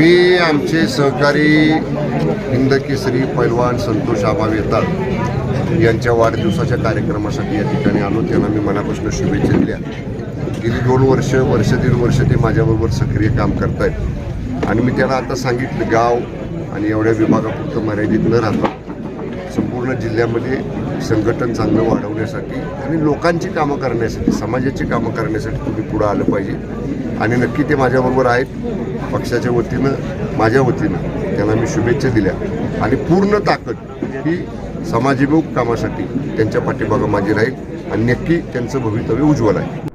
मी आमचे सहकारी हिंदकेसरी पैलवान संतोष आबाव येतात यांच्या वाढदिवसाच्या कार्यक्रमासाठी या ठिकाणी आलो. त्यांना मी मनापासून शुभेच्छा दिल्या. गेली दोन वर्ष वर्ष दीड वर्ष ते माझ्याबरोबर सक्रिय काम करत आहेत आणि मी त्यांना आता सांगितलं गाव आणि एवढ्या विभागापुरतं मर्यादित न राहता संपूर्ण जिल्ह्यामध्ये संघटन चांगलं वाढवण्यासाठी आणि लोकांची कामं करण्यासाठी समाजाची कामं करण्यासाठी तुम्ही पुढं आलं पाहिजे. आणि नक्की ते माझ्याबरोबर आहेत. पक्षाच्या वतीनं माझ्या वतीनं त्यांना मी शुभेच्छा दिल्या. आणि पूर्ण ताकद ही समाजीमुख कामासाठी त्यांच्या पाठीमागं माझी राहील. आणि नक्की त्यांचं भवितव्य उज्ज्वल आहे.